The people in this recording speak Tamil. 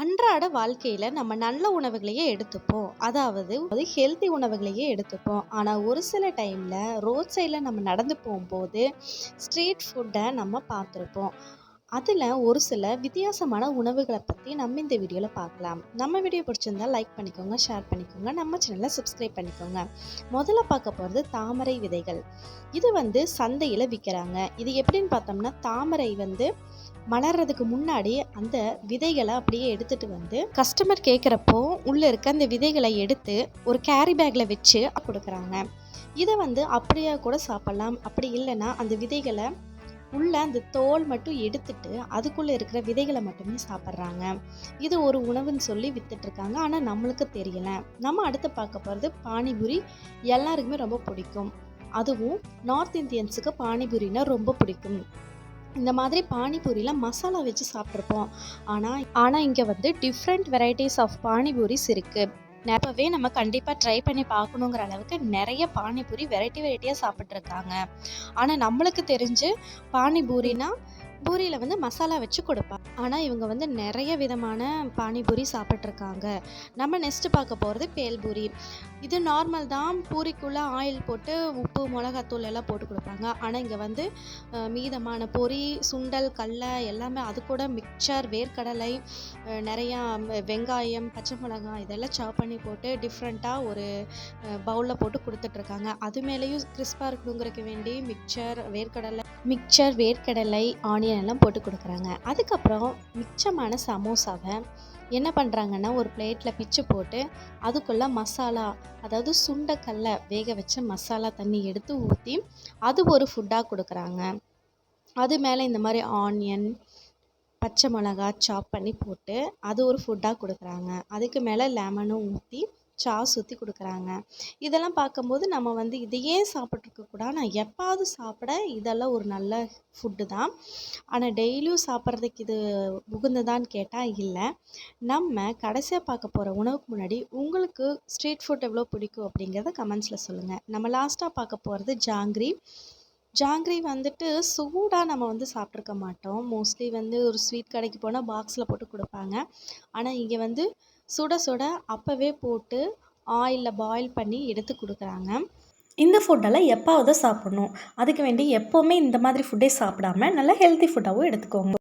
அன்றாட வாழ்க்கையில் நம்ம நல்ல உணவுகளையே எடுத்துப்போம். அதாவது அது ஹெல்த்தி உணவுகளையே எடுத்துப்போம். ஆனால் ஒரு சில டைமில் ரோட் சைடில் நம்ம நடந்து போகும்போது ஸ்ட்ரீட் ஃபுட்டை நம்ம பார்த்துருப்போம். அதில் ஒரு சில வித்தியாசமான உணவுகளை பற்றி நம்ம இந்த வீடியோவில் பார்க்கலாம். நம்ம வீடியோ பிடிச்சிருந்தா லைக் பண்ணிக்கோங்க ஷேர் பண்ணிக்கோங்க நம்ம சேனலை சப்ஸ்கிரைப் பண்ணிக்கோங்க. முதல்ல பார்க்க போகிறது தாமரை விதைகள். இது வந்து சந்தையில் விற்கிறாங்க இது எப்படின்னு பார்த்தோம்னா தாமரை வந்து மலர்றதுக்கு முன்னாடி அந்த விதைகளை அப்படியே எடுத்துட்டு வந்து கஸ்டமர் கேட்குறப்போ உள்ளே இருக்க அந்த விதைகளை எடுத்து ஒரு கேரி பேக்கில் வச்சு கொடுக்குறாங்க. இதை வந்து அப்படியே கூட சாப்பிட்லாம். அப்படி இல்லைன்னா அந்த விதைகளை உள்ள அந்த தோல் மட்டும் எடுத்துட்டு அதுக்குள்ளே இருக்கிற விதைகளை மட்டுமே சாப்பிட்றாங்க. இது ஒரு உணவுன்னு சொல்லி வித்துட்ருக்காங்க ஆனால் நம்மளுக்கு தெரியல. நம்ம அடுத்து பார்க்க போகிறது பானிபூரி எல்லாருக்குமே ரொம்ப பிடிக்கும். அதுவும் நார்த் இந்தியன்ஸுக்கு பானிபூரினா ரொம்ப பிடிக்கும். இந்த மாதிரி பானிபூரியில் மசாலா வச்சு சாப்பிட்ருப்போம். ஆனால் ஆனால் இங்கே வந்து டிஃப்ரெண்ட் வெரைட்டிஸ் ஆஃப் பானிபூரிஸ் இருக்குது அப்போவே நம்ம கண்டிப்பாக ட்ரை பண்ணி பார்க்கணுங்கிற அளவுக்கு நிறைய பானிபூரி வெரைட்டி வெரைட்டியாக சாப்பிட்ருக்காங்க. ஆனால் நம்மளுக்கு தெரிஞ்சு பானிபூரினா பூரியில் வந்து மசாலா வச்சு கொடுப்பாங்க. ஆனால் இவங்க வந்து நிறைய விதமான பானிபூரி சாப்பிட்ருக்காங்க நம்ம நெக்ஸ்ட்டு பார்க்க போகிறது பேல்பூரி இது நார்மல் தான். பூரிக்குள்ளே ஆயில் போட்டு உப்பு மிளகாத்தூள் எல்லாம் போட்டு கொடுப்பாங்க. ஆனால் இங்கே வந்து மீதமான பொரி சுண்டல் கடலை எல்லாமே அது கூட மிக்சர் வேர்க்கடலை நிறையா வெங்காயம் பச்சை மிளகாய் இதெல்லாம் சாப் பண்ணி போட்டு டிஃப்ரெண்ட்டாக ஒரு பவுலில் போட்டு கொடுத்துட்ருக்காங்க அது மேலேயும் கிறிஸ்பாக இருக்கணுங்கிறதுக்கு வேண்டி மிக்சர் வேர்க்கடலை மிக்சர் வேர்க்கடலை ஆனியன் எல்லாம் போட்டு கொடுக்குறாங்க. அதுக்கப்புறம் மிச்சமான சமோசாவை என்ன பண்ணுறாங்கன்னா ஒரு பிளேட்டில் பிச்சு போட்டு அதுக்குள்ளே மசாலா அதாவது சுண்டைக்கல்லை வேக வச்ச மசாலா தண்ணி எடுத்து ஊற்றி அது ஒரு ஃபுட்டாக கொடுக்குறாங்க. அது மேலே இந்த மாதிரி ஆனியன் பச்சை மிளகா சாப் பண்ணி போட்டு அது ஒரு ஃபுட்டாக கொடுக்குறாங்க. அதுக்கு மேலே லெமனும் ஊற்றி சாஸ் ஊற்றி கொடுக்குறாங்க. இதெல்லாம் பார்க்கும்போது நம்ம வந்து இதையே சாப்பிட்ருக்கக்கூடாது நான் எப்பாவது சாப்பிட இதெல்லாம் ஒரு நல்ல ஃபுட்டு தான். ஆனால் டெய்லியும் சாப்பிட்றதுக்கு இது உகுந்ததான்னு கேட்டால் இல்லை. நம்ம கடைசியாக பார்க்க போகிற உணவுக்கு முன்னாடி உங்களுக்கு ஸ்ட்ரீட் ஃபுட் எவ்வளோ பிடிக்கும் அப்படிங்கிறத கமெண்ட்ஸில் சொல்லுங்கள் நம்ம லாஸ்ட்டாக பார்க்க போகிறது ஜாங்கிரி. ஜாங்கிரி வந்துட்டு சூடாக நம்ம வந்து சாப்பிட்ருக்க மாட்டோம். மோஸ்ட்லி வந்து ஒரு ஸ்வீட் கடைக்கு போனால் பாக்ஸில் போட்டு கொடுப்பாங்க. ஆனால் இங்கே வந்து சுட சுட அப்போவே போட்டு ஆயிலில் பாயில் பண்ணி எடுத்து கொடுக்குறாங்க. இந்த ஃபுட்டெல்லாம் எப்பாவது சாப்பிடணும். அதுக்கு வேண்டி எப்போவுமே இந்த மாதிரி ஃபுட்டே சாப்பிடாம நல்லா ஹெல்த்தி ஃபுட்டாகவும் எடுத்துக்கோங்க.